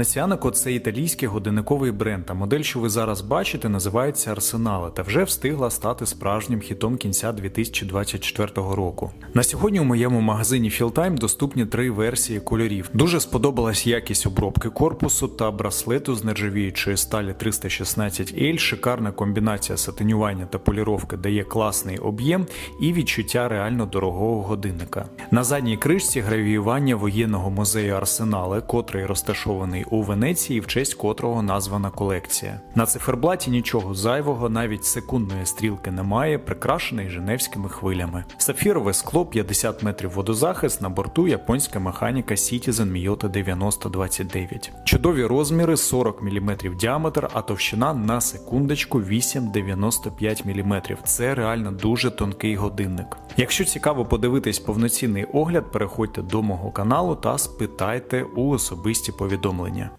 Насянико це італійський годинниковий бренд, а модель, що ви зараз бачите, називається Арсенале та вже встигла стати справжнім хітом кінця 2024 року. На сьогодні у моєму магазині Fieldtime доступні три версії кольорів. Дуже сподобалась якість обробки корпусу та браслету з нержавіючої сталі 316L. Шикарна комбінація сатинювання та поліровки дає класний об'єм і відчуття реально дорогого годинника. На задній кришці гравіювання воєнного музею Арсенале, котрий розташований у Венеції, в честь котрого названа колекція. На циферблаті нічого зайвого, навіть секундної стрілки немає, прикрашений женевськими хвилями. Сапфірове скло 50 метрів водозахист на борту японська механіка Citizen Miyota 9029. Чудові розміри 40 мм діаметр, а товщина на секундочку 8,95 мм. Це реально дуже тонкий годинник. Якщо цікаво подивитись повноцінний огляд, переходьте до мого каналу та спитайте у особисті повідомлення.